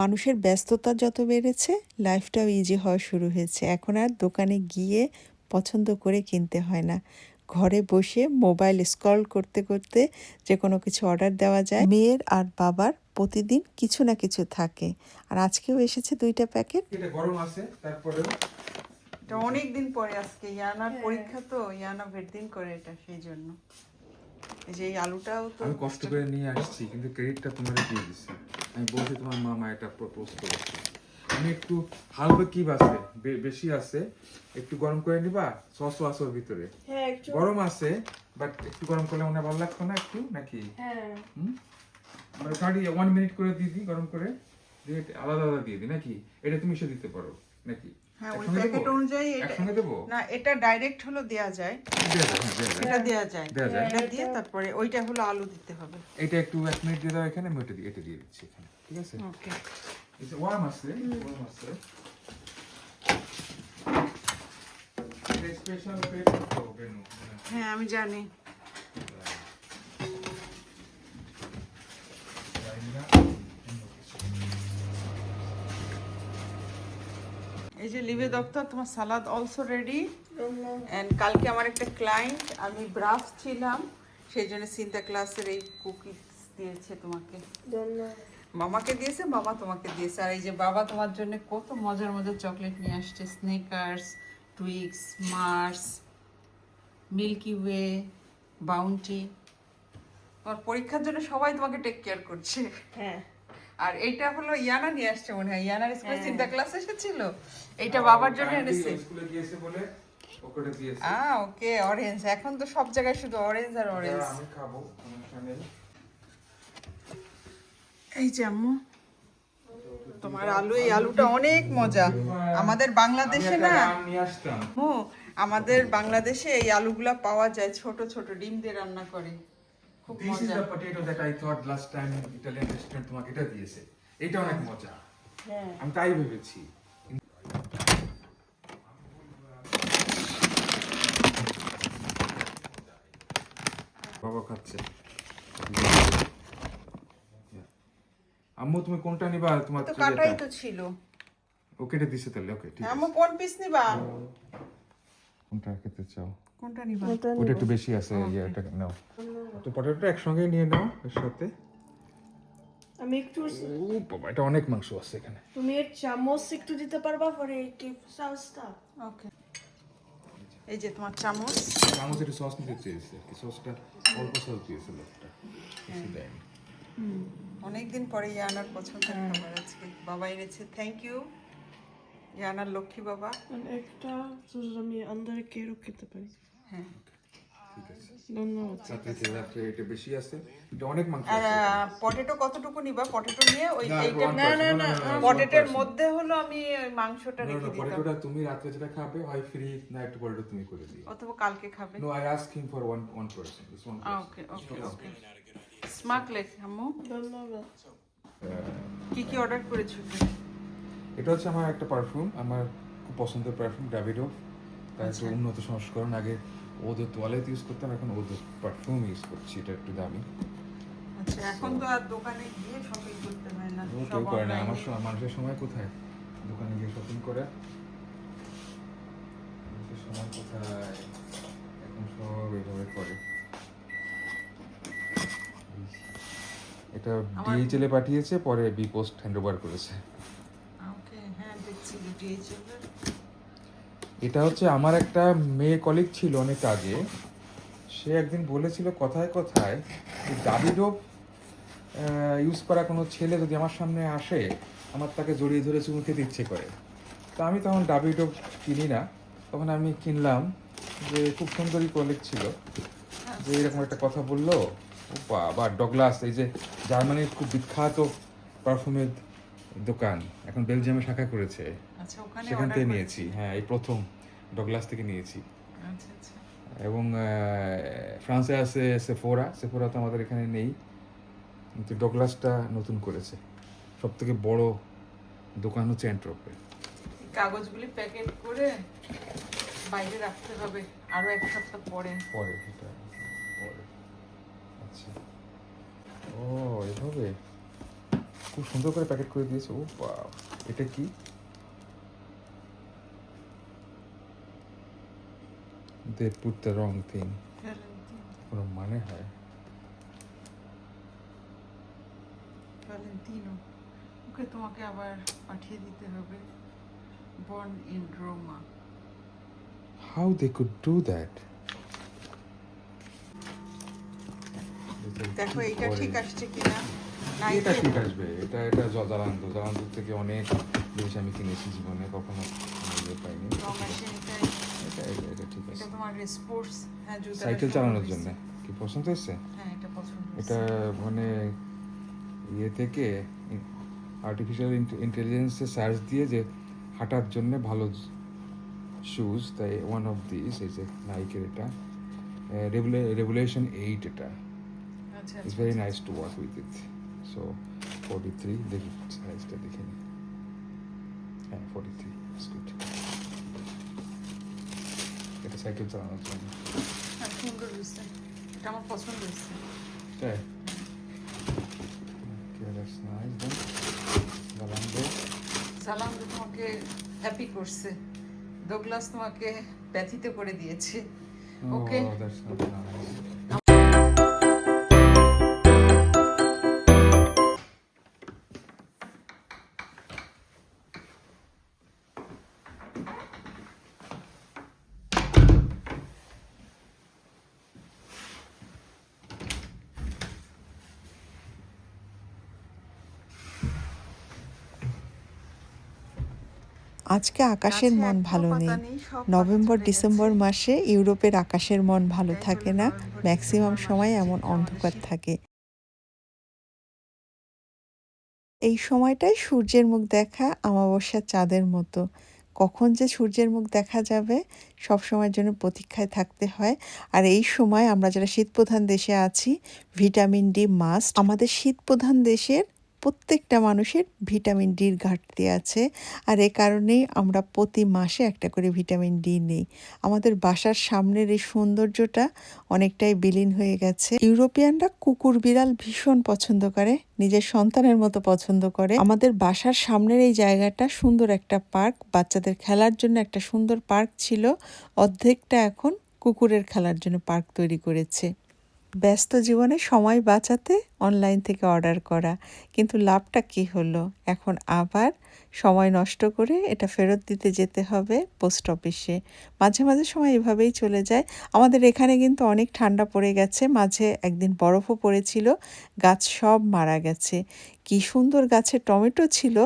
মানুষের ব্যস্ততা যত বেড়েছে লাইফটাও ইজি হওয়া শুরু হয়েছে। এখন আর দোকানে গিয়ে পছন্দ করে কিনতে হয় না। ঘরে বসে মোবাইল স্ক্রল করতে করতে যে কোনো কিছু অর্ডার দেওয়া যায় মেয়ের আর বাবার প্রতিদিন কিছু না কিছু থাকে। আর আজকেও এসেছে দুইটা প্যাকেট এটা গরম আছে তারপরে এটা অনেক দিন পরে আজকে ইয়ানার পরীক্ষা তো ইয়ানা ভেট দিন করে এটা সেই জন্য। এই যে এই আলুটাও তো আমি কষ্ট করে নিয়ে আসছি কিন্তু ক্রেডিটটা তোমার দিয়ে দিচ্ছি। আমি বলছি তোমার মামা এটা প্রপোজ করেছে। আমি একটু হালকা কি আছে বেশি আছে একটু গরম করে নিবা সস ওয়াস ওর ভিতরে। হ্যাঁ গরম আছে বাট একটু গরম করলে মনে হয় ভালো লাগতো না একটু নাকি? হ্যাঁ। হুম? মানে থার্টি ওয়ান মিনিট করে দিয়ে দিই গরম করে। দিয়ে আলাদা আলাদা দিয়ে দিই নাকি? এটা তুমি এসে দিতে পারো নাকি? হ্যাঁ ওই প্যাকেট অনুযায়ী একসঙ্গে দেবো? না এটা ডাইরেক্ট হলো দেয়া যায়। হ্যাঁ, দেয়া যায়। এটা দেয়া যায়। এটা দিয়ে তারপরে ওইটা হলো আলু দিতে হবে। এটা একটু এক মিনিট দিয়ে দাও এখানে আমি দিয়ে এটা দিয়ে দিচ্ছি এখানে ঠিক আছে? ওকে ওয়ার্ম আছে ওয়ার্ম আছে। স্পেশাল পেট হ্যাঁ আমি জানি। এই যে লিভে দপ্তর তোমার সালাদ অলসো রেডি এন্ড কালকে আমার একটা ক্লায়েন্ট আমি ব্রাফ ছিলাম সেই জন্য চিন্তা ক্লাসের এই কুকিজ দিয়েছে তোমাকে। মামাকে দিয়েছে মামা তোমাকে দিয়েছে। আর এই যে বাবা তোমার জন্য কত মজার মজার চকলেট নিয়ে আসছে। Snickers Twix Mars Milky Way Bounty তোমার পরীক্ষার জন্য সবাই তোমাকে টেক কেয়ার করছে। হ্যাঁ। আর এইটা হলো ইয়ানা নিয়ে আসছে মনে হয়। ইয়ানার স্কুলে চিন্তা ক্লাস এসেছিল? এইটা বাবার জন্য এনেছে। স্কুলে গিয়েছে বলে ওকে দিয়েছে। আ ওকে অরেঞ্জ এখন তো সব জায়গায় শুধু অরেঞ্জ আর অরেঞ্জ আমি খাব এই যে আম্মু তোমার আলু এই আলুটা অনেক মজা। আমাদের বাংলাদেশে না রান নিয়ে আসতাম। ও আমাদের বাংলাদেশে এই আলুগুলা পাওয়া যায় ছোট ছোট ডিম দিয়ে রান্না করে। খুব this is the potato that I thought last time Italian restaurant তোমাকে এটা দিয়েছে। এটা অনেক মজা। হ্যাঁ। আমি তাই ভেবেছি। বাবা খাচ্ছে। আম্মু তুমি কোনটা নিবা? তোমার তো? কাটাই তো ছিল। ও কেটে দিছে তাহলে ওকে ঠিক আম্মু কোন পিস নিবা? কোনটা খেতে চাও? কোনটা নিবা? ওটা একটু বেশি আছে ইয়ে এটা নাও। তো পটেটোটা একসঙ্গে নিয়ে নাও এর সাথে। আমি একটু ও বাবা এটা অনেক মাংস আছে এখানে। তুমি এর চামচ একটু দিতে পারবা পরে কি সসটা ওকে এই যে তোমার চামচ। চামচ একটু সস নিতে চেয়েছে কি। সসটা অল্প সস দিয়েছে লোকটা বেশি দেয়নি। অনেকদিন পরে ইয়ানার পছন্দের খাবার আজকে। বাবা এনেছে থ্যাংক ইউ ইয়ানার লক্ষ্মী বাবা। একটা আমি আন্দারে কেরো খেতে পারি? হ্যাঁ। পটেটো কতটুকু নিবা? পটেটো নিয়ে ওই না, পটেটোর মধ্যে হলো আমি ওই মাংসটা No, no, রেখে দিতাম। পটেটোটা তুমি যেটা খাবে হয় ফ্রি না একটু পটেটো তুমি করে দিও। অথবা কালকে খাবে। No I ask him for one one person this one okay okay okay smart লেখ আম্মু ধন্যবাদ। কি কি অর্ডার করেছ? এটা হচ্ছে আমার একটা পারফিউম আমার খুব পছন্দের পারফিউম ডাভিডো তার আচ্ছা। উন্নত সংস্করণ আগে ওদের তোয়ালেট ইউজ করতাম এখন ওদের পারফিউম ইউজ করছি এটা একটু দামি। আচ্ছা এখন তো আর দোকানে গিয়ে শপিং করতে হয় না কেউ করে না আমার সময় মানুষের সময় কোথায়? দোকানে গিয়ে শপিং করে। মানুষের সময় কোথায়? এখন সব এইভাবে করে। এটা আমার- ডিএইচএল এ পাঠিয়েছে পরে বি পোস্ট হ্যান্ড ওভার করেছে ওকে হ্যাঁ দেখছি ডিএইচএল এটা হচ্ছে আমার একটা মেয়ে কলিগ ছিল অনেক আগে। সে একদিন বলেছিল কথায় কথায় যে দাবিডো ইউজ করা কোনো ছেলে যদি আমার সামনে আসে, আমার তাকে জড়িয়ে ধরে চুমু খেতে ইচ্ছে করে। তা আমি তখন ডাবিডো কিনি না। তখন আমি কিনলাম যে, খুব সুন্দরী কলিগ ছিল। যে, এরকম একটা কথা বলল। বাবা, ডগলাস, এই যে জার্মানির খুব বিখ্যাত পারফিউমের দোকান, এখন বেলজিয়ামে শাখা করেছে। আচ্ছা ওখানে সেখান থেকে নিয়েছি হ্যাঁ এই প্রথম ডগলাস থেকে নিয়েছি। আচ্ছা আচ্ছা। এবং ফ্রান্সে আছে সেফোরা সেফোরা তো আমাদের এখানে নেই। কিন্তু ডগলাসটা নতুন করেছে। সব থেকে বড় দোকান হচ্ছে অ্যান্ট্রপে কাগজগুলি প্যাকেট করে বাইরে রাখতে হবে আরও এক সপ্তাহ পরে। পরে এটা পরে। আচ্ছা। ও এভাবে? খুব সুন্দর করে প্যাকেট করে দিয়েছে। ও এটা কি? They put the wrong thing কোনো মানে হয়। ভ্যালেন্টিনো ওকে তোমাকে আবার পাঠিয়ে দিতে হবে। Born in Roma. How they could do that দেখো এইটা ঠিক আসছে কিনা? না এটা ঠিক আসবে। এটা এটা জলান্ত জলান্ত থেকে অনেক জিনিস আমি কিনেছি জীবনে কখনো পাইনি। এটা এটা এটা ঠিক আছে। এটা তোমার স্পোর্টস হ্যাঁ জুতা সাইকেল চালানোর জন্য। কি পছন্দ হয়েছে? হ্যাঁ এটা পছন্দ এটা মানে ইয়ে থেকে আর্টিফিশিয়াল ইন্টেলিজেন্সে সার্চ দিয়ে যে হাঁটার জন্য ভালো শুজ তাই ওয়ান অফ দিস এই যে নাইকের এটা। রেগুলেশন এইট এটা। It's very nice to work with it so forty three দেখি সাইজটা দেখে নিই ফোর্টি থ্রি ইটস গুড এটা সাইকেল চালানোর জন্য সুন্দর হয়েছে এটা আমার পছন্দ হয়েছে Okay. Okay, that's nice then. Zalando. সালাম তোমাকে হ্যাপি করছে. দোগলাস তোমাকে ব্যথিত করে দিয়েছে. Oh, that's not আজকে আকাশের মন ভালো নেই। নভেম্বর ডিসেম্বর মাসে ইউরোপের আকাশের মন ভালো থাকে না। ম্যাক্সিমাম সময় এমন অন্ধকার থাকে। এই সময়টাই সূর্যের মুখ দেখা অমাবস্যার চাঁদের মতো। কখন যে সূর্যের মুখ দেখা যাবে সব সময়ের জন্য প্রতীক্ষায় থাকতে হয়। আর এই সময় আমরা যারা শীতপ্রধান দেশে আছি ভিটামিন ডি মাস্ট আমাদের শীতপ্রধান দেশের প্রত্যেকটা মানুষের ভিটামিন ডির ঘাটতি আছে। আর এ কারণেই আমরা প্রতি মাসে একটা করে ভিটামিন ডি নেই। আমাদের বাসার সামনের এই সৌন্দর্যটা অনেকটাই বিলীন হয়ে গেছে। ইউরোপিয়ানরা কুকুর বিড়াল ভীষণ পছন্দ করে, নিজের সন্তানের মতো পছন্দ করে। আমাদের বাসার সামনের এই জায়গাটা সুন্দর একটা পার্ক, বাচ্চাদের খেলার জন্য একটা সুন্দর পার্ক ছিল। অর্ধেকটা এখন কুকুরের খেলার জন্য পার্ক তৈরি করেছে। ব্যস্ত জীবনে সময় বাঁচাতে অনলাইন থেকে অর্ডার করা। কিন্তু লাভটা কি হলো? এখন আবার সময় নষ্ট করে এটা ফেরত দিতে যেতে হবে পোস্ট অফিসে মাঝে মাঝে সময় এভাবেই চলে যায়। আমাদের এখানে কিন্তু অনেক ঠান্ডা পড়ে গেছে। মাঝে একদিন বরফও পড়েছিল, গাছ সব মারা গেছে। কি সুন্দর গাছে টমেটো ছিল,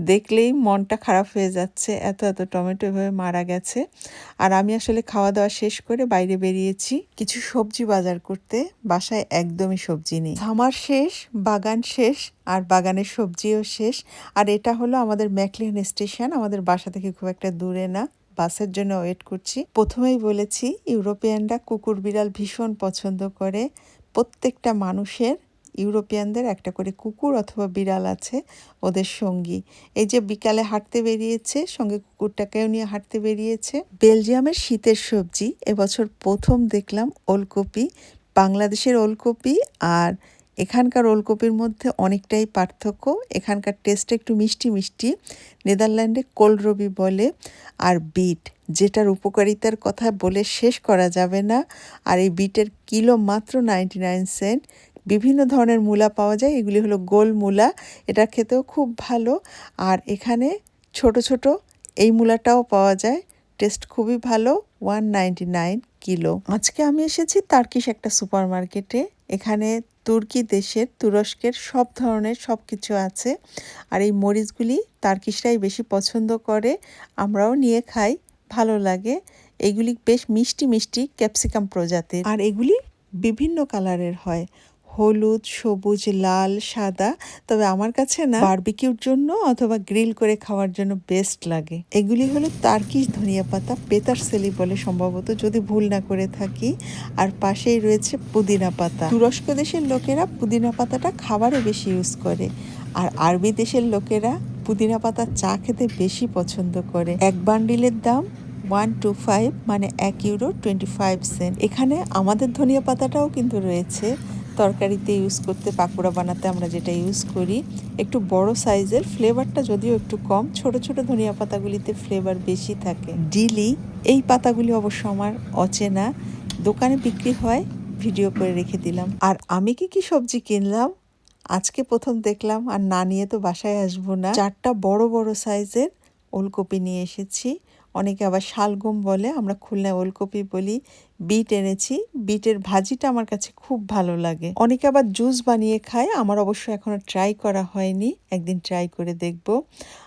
দেখলেই মনটা খারাপ হয়ে যাচ্ছে, এত এত টমেটো এভাবে মারা গেছে। আর আমি আসলে খাওয়া দাওয়া শেষ করে বাইরে বেরিয়েছি। কিছু সবজি বাজার করতে, বাসায় একদমই সবজি নেই। খামার শেষ, বাগান শেষ, আর বাগানের সবজিও শেষ। আর এটা হলো আমাদের ম্যাকলিন স্টেশন, আমাদের বাসা থেকে খুব একটা দূরে না। বাসের জন্য ওয়েট করছি। প্রথমেই বলেছি, ইউরোপিয়ানরা কুকুর বিড়াল ভীষণ পছন্দ করে। প্রত্যেকটা মানুষের, ইউরোপিয়ানদের একটা করে কুকুর অথবা বিড়াল আছে ওদের সঙ্গী। এই যে বিকালে হাঁটতে বেরিয়েছে, সঙ্গে কুকুরটাকেও নিয়ে হাঁটতে বেরিয়েছে। বেলজিয়ামের শীতের সবজি, এবছর প্রথম দেখলাম ওলকপি, বাংলাদেশের ওলকপি আর এখানকার ওলকপির মধ্যে অনেকটাই পার্থক্য। এখানকার টেস্ট একটু মিষ্টি মিষ্টি। নেদারল্যান্ডে কোলরবি বলে আর বিট, যেটার উপকারিতার কথা বলে শেষ করা যাবে না। আর এই বিটের কিলো মাত্র নাইনটি নাইন সেন্ট বিভিন্ন ধরনের মূলা পাওয়া যায়, এগুলি হলো গোল মূলা, এটা খেতেও খুব ভালো। আর এখানে ছোট ছোট এই মূলাটাও পাওয়া যায় টেস্ট খুবই ভালো ওয়ান নাইনটি নাইন কিলো। আজকে আমি এসেছি তার্কিশ একটা সুপার মার্কেটে এখানে তুর্কি দেশের তুরস্কের সব ধরনের সব কিছু আছে। আর এই মরিচগুলি তার্কিশরাই বেশি পছন্দ করে, আমরাও নিয়ে খাই, ভালো লাগে। এগুলি বেশ মিষ্টি মিষ্টি ক্যাপসিকাম প্রজাতির। আর এগুলি বিভিন্ন কালারের হয়। হলুদ, সবুজ, লাল, সাদা। তবে আমার কাছে না বারবিকিউর জন্য অথবা গ্রিল করে খাওয়ার জন্য বেস্ট লাগে। এগুলি হলো তার্কিশ ধনিয়া পাতা পেতার সেলি বলে সম্ভবত, যদি ভুল না করে থাকি। আর পাশেই রয়েছে পুদিনা পাতা। তুরস্ক দেশের লোকেরা পুদিনা পাতাটা খাবারে বেশি ইউজ করে। আর আরবি দেশের লোকেরা পুদিনা পাতা চা খেতে বেশি পছন্দ করে। এক বান্ডিলের দাম ওয়ান টু ফাইভ মানে এক ইউরো টোয়েন্টি ফাইভ সেন্ট এখানে আমাদের ধনিয়া পাতাটাও কিন্তু রয়েছে। তরকারিতে ইউজ করতে, পাকোড়া বানাতে আমরা যেটা ইউজ করি, একটু বড় সাইজের ফ্লেভারটা যদিও একটু কম, ছোট ছোট ধনিয়া পাতাগুলিতে ফ্লেভার বেশি থাকে। ডিলি এই পাতাগুলি অবশ্য আমার অচেনা, দোকানে বিক্রি হয় ভিডিও করে রেখে দিলাম। আর আমি কি কি সবজি কিনলাম? আজকে প্রথম দেখলাম, আর না নিয়ে তো বাসায় আসব না। চারটা বড় বড় সাইজের ওলকপি নিয়ে এসেছি। অনেকে আবার শালগম বলে, আমরা খুলনায় ওলকপি বলি, বিট এনেছি। বিটের ভাজিটা আমার কাছে খুব ভালো লাগে। অনেকে আবার জুস বানিয়ে খায়, আমার অবশ্য এখনও ট্রাই করা হয়নি, একদিন ট্রাই করে দেখব।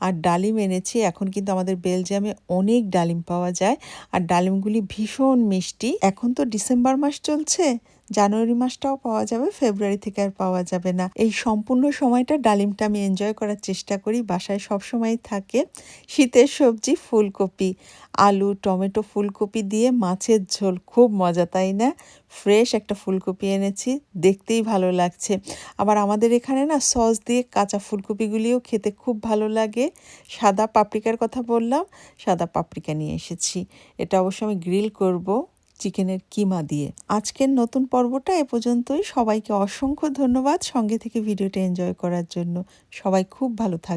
আর ডালিম এনেছি, এখন কিন্তু আমাদের বেলজিয়ামে অনেক ডালিম পাওয়া যায়। আর ডালিমগুলি ভীষণ মিষ্টি। এখন তো ডিসেম্বর মাস চলছে জানুয়ারি মাসটাও পাওয়া যাবে, ফেব্রুয়ারি থেকে আর পাওয়া যাবে না। এই সম্পূর্ণ সময়টা ডালিমটা আমি এনজয় করার চেষ্টা করি, বাসায় সব সময় থাকে। শীতের সবজি, ফুলকপি, আলু, টমেটো ফুলকপি দিয়ে মাছের ঝোল, খুব মজা, তাই না? ফ্রেশ একটা ফুলকপি এনেছি, দেখতেই ভালো লাগছে। আবার আমাদের এখানে না সস দিয়ে কাঁচা ফুলকপিগুলিও খেতে খুব ভালো লাগে। সাদা পাপড়িকার কথা বললাম, সাদা পাপড়িকা নিয়ে এসেছি। এটা অবশ্য আমি গ্রিল করব। চিকেনের কিমা দিয়ে। আজকের নতুন পর্বটা এ পর্যন্তই। সবাইকে অসংখ্য ধন্যবাদ সঙ্গে থেকে ভিডিওটা এনজয় করার জন্য। সবাই খুব ভালো থাকবে